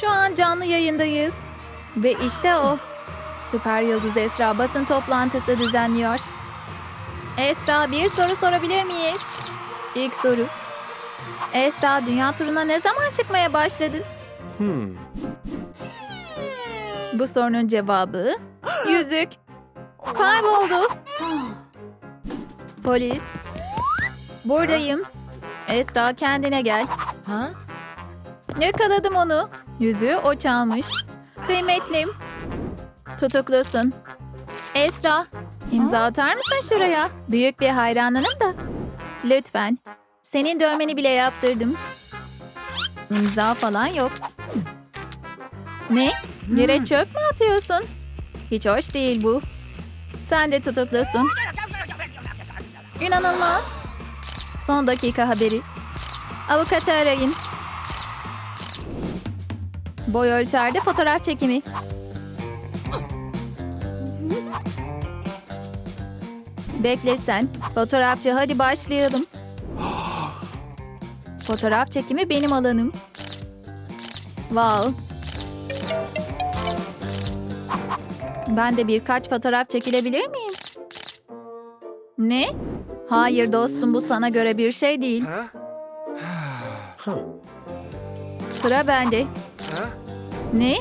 Şu an canlı yayındayız. Ve işte o. Süper Yıldız Esra basın toplantısı düzenliyor. Esra bir soru sorabilir miyiz? İlk soru. Esra dünya turuna ne zaman çıkmaya başladın? Hmm. Bu sorunun cevabı yüzük. Kayboldu. Polis. Buradayım. Esra kendine gel. Ha? Yakaladım onu. Yüzüğü o çalmış. Kıymetlim. Tutuklusun. Esra, imza atar mısın şuraya? Büyük bir hayranınım da. Lütfen. Senin dövmeni bile yaptırdım. İmza falan yok. Ne? Yere çöp mü atıyorsun? Hiç hoş değil bu. Sen de tutuklusun. İnanılmaz. Son dakika haberi. Avukatı arayın. Boy ölçerde fotoğraf çekimi. Bekle sen. Fotoğrafçı hadi başlayalım. Fotoğraf çekimi benim alanım. Wow. Ben de birkaç fotoğraf çekilebilir miyim? Ne? Hayır dostum bu sana göre bir şey değil. Sıra bende. Ne?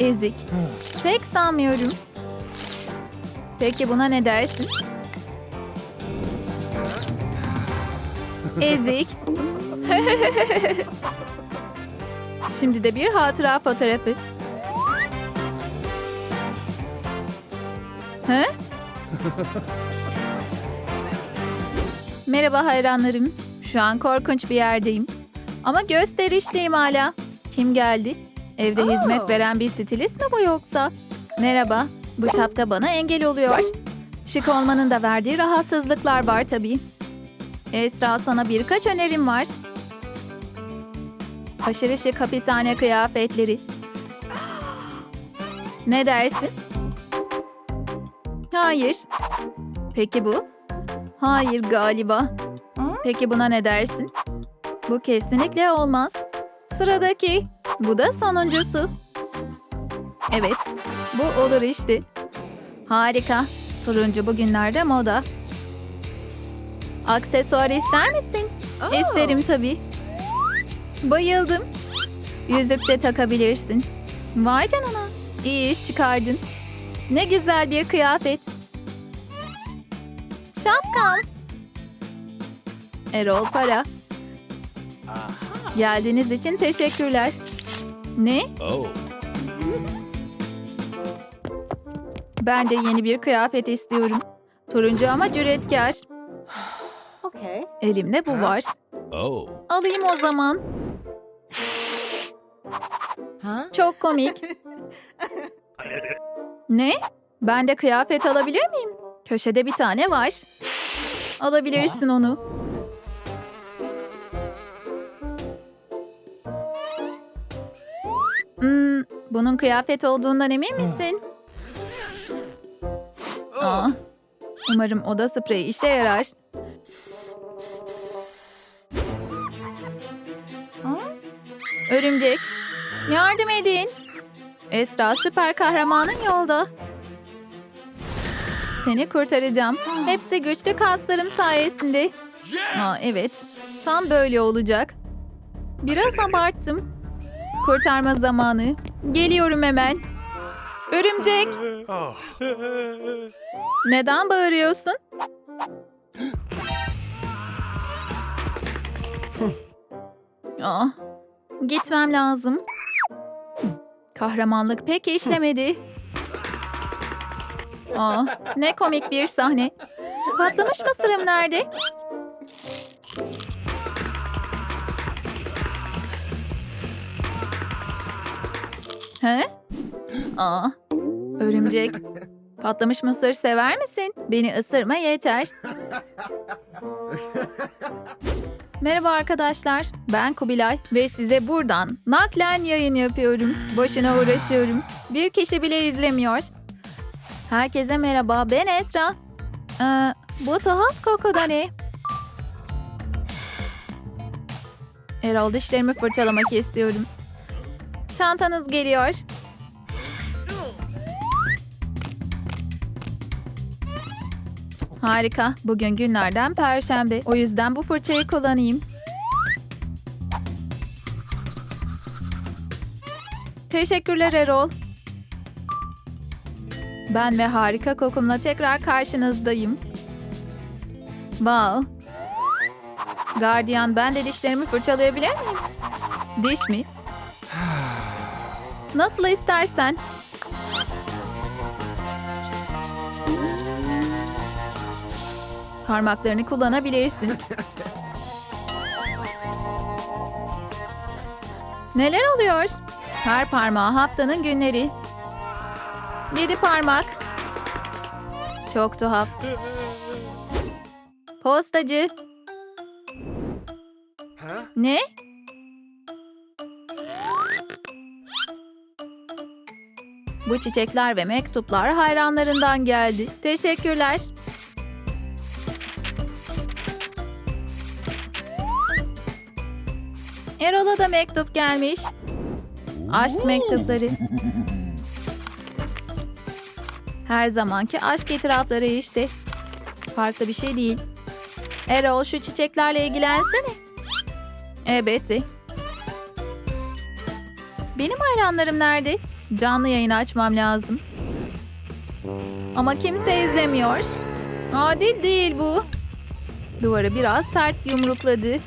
Ezik. Pek sanmıyorum. Peki buna ne dersin? Ezik. Şimdi de bir hatıra fotoğrafı. He? Merhaba hayranlarım. Şu an korkunç bir yerdeyim. Ama gösterişliyim hala. Kim geldi? Evde hizmet veren bir stilist mi bu yoksa? Merhaba. Bu şapka bana engel oluyor. Şık olmanın da verdiği rahatsızlıklar var tabii. Esra sana birkaç önerim var. Aşırı şık hapishane kıyafetleri. Ne dersin? Hayır. Peki bu? Hayır galiba. Peki buna ne dersin? Bu kesinlikle olmaz. Sıradaki. Bu da sonuncusu. Evet, bu olur işte. Harika. Turuncu bugünlerde moda. Aksesuar ister misin? İsterim tabii. Bayıldım. Yüzük de takabilirsin. Vay canına. İyi iş çıkardın. Ne güzel bir kıyafet. Şapkam. Erol para. Geldiğiniz için teşekkürler. Ne? Oh. Ben de yeni bir kıyafet istiyorum. Turuncu ama cüretkar. Okay. Elimde bu var. Oh. Alayım o zaman. Ha? Çok komik. Ne? Ben de kıyafet alabilir miyim? Köşede bir tane var. Alabilirsin onu. Hmm, bunun kıyafet olduğundan emin misin? Aa, umarım oda spreyi işe yarar. Örümcek, yardım edin. Esra süper kahramanın yolda. Seni kurtaracağım. Hepsi güçlü kaslarım sayesinde. Aa, evet, tam böyle olacak. Biraz abarttım. Kurtarma zamanı. Geliyorum hemen. Örümcek, Oh. neden bağırıyorsun? Aa, gitmem lazım. Kahramanlık pek işlemedi. Aa, ne komik bir sahne. Patlamış mısırım nerede? He? Aa, örümcek. Patlamış mısır sever misin? Beni ısırma yeter. Merhaba arkadaşlar. Ben Kubilay ve size buradan naklen yayın yapıyorum. Boşuna uğraşıyorum. Bir kişi bile izlemiyor. Herkese merhaba. Ben Esra. Ee, bu tuhaf koku da ne? Erol dişlerimi fırçalamak istiyorum. Çantanız geliyor. Harika. Bugün günlerden perşembe. O yüzden bu fırçayı kullanayım. Teşekkürler Erol. Ben ve harika kokumla tekrar karşınızdayım. Wow. Gardiyan ben de dişlerimi fırçalayabilir miyim? Diş mi? Nasıl istersen. Parmaklarını kullanabilirsin. Neler oluyor? Her parmağı haftanın günleri. Yedi parmak. Çok tuhaf. Postacı. Ne? Bu çiçekler ve mektuplar hayranlarından geldi. Teşekkürler. Erol'a da mektup gelmiş. Aşk mektupları. Her zamanki aşk itirafları işte. Farklı bir şey değil. Erol şu çiçeklerle ilgilensene. Elbette. Benim hayranlarım nerede? Canlı yayın açmam lazım. Ama kimse izlemiyor. Adil değil bu. Duvarı biraz sert yumrukladı.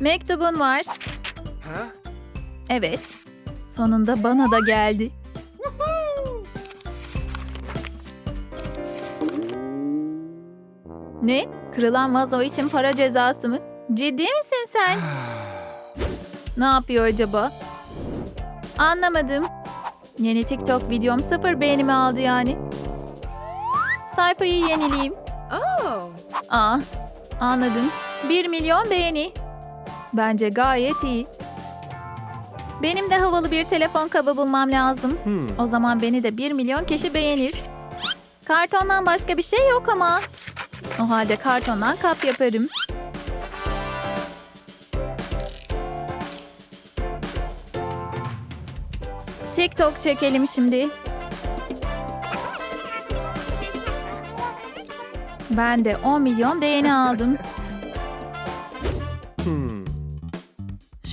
Mektubun var. Evet. Sonunda bana da geldi. Ne? Kırılan vazo için para cezası mı? Ciddi misin sen? Ne yapıyor acaba? Anlamadım. Yeni TikTok videom sıfır beğenimi aldı yani. Sayfayı yenileyim. Oh. Aa, anladım. 1 milyon beğeni. Bence gayet iyi. Benim de havalı bir telefon kabı bulmam lazım. Hmm. O zaman beni de 1 milyon kişi beğenir. Kartondan başka bir şey yok ama. O halde kartondan kap yaparım. TikTok çekelim şimdi. Ben de 10 milyon beğeni aldım.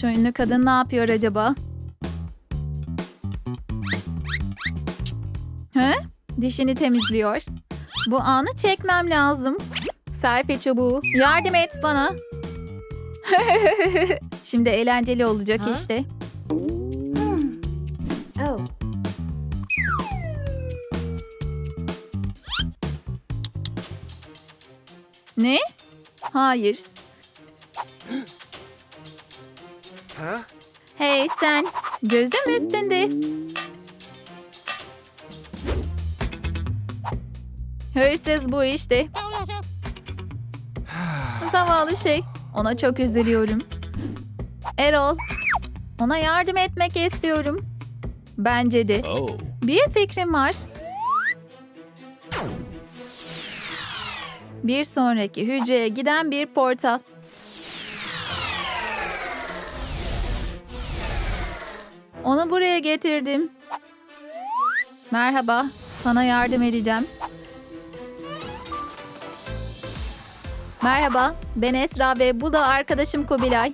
Şu ünlü kadın ne yapıyor acaba? He? Dişini temizliyor. Bu anı çekmem lazım. Selfie çubuğu. Yardım et bana. Şimdi eğlenceli olacak Ha? işte. Oh. Ne? Hayır. Huh? Hey sen. Gözüm üstünde. Hırsız bu işte. Zavallı şey. Ona çok üzülüyorum. Erol. Ona yardım etmek istiyorum. Bence de. Oh. Bir fikrim var. Bir sonraki hücreye giden bir portal. Onu buraya getirdim. Merhaba, sana yardım edeceğim. Merhaba, ben Esra ve bu da arkadaşım Kubilay.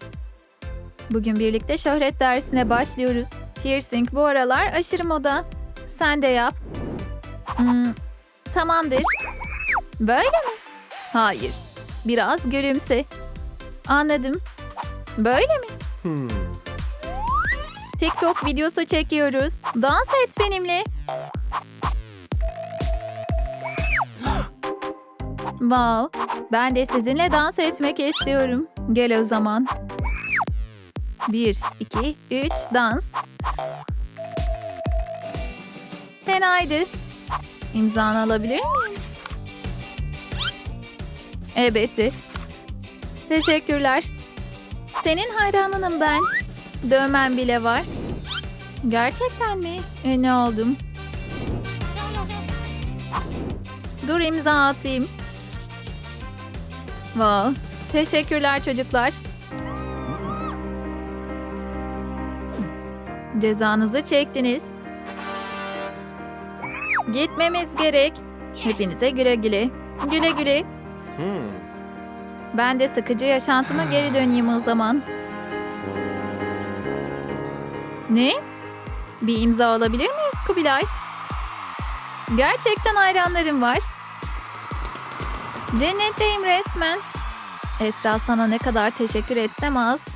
Bugün birlikte şöhret dersine başlıyoruz. Piercing bu aralar aşırı moda. Sen de yap. Hmm, tamamdır. Böyle mi? Hayır. Biraz gülümse. Anladım. Böyle mi? Hmm. TikTok videosu çekiyoruz. Dans et benimle. Wow. Ben de sizinle dans etmek istiyorum. Gel o zaman. Bir, iki, üç, dans. Fenaydı. İmzanı alabilir miyim? Elbette. Teşekkürler. Senin hayranınım ben. Dövmen bile var. Gerçekten mi? E, ne oldum? Dur imza atayım. Wow. Teşekkürler çocuklar. Cezanızı çektiniz. Gitmemiz gerek. Hepinize güle güle. Güle güle. Hmm. Ben de sıkıcı yaşantıma geri döneyim o zaman. Ne? Bir imza alabilir miyiz Kubilay? Gerçekten hayranlarım var. Cennetteyim resmen. Esra sana ne kadar teşekkür etsem az.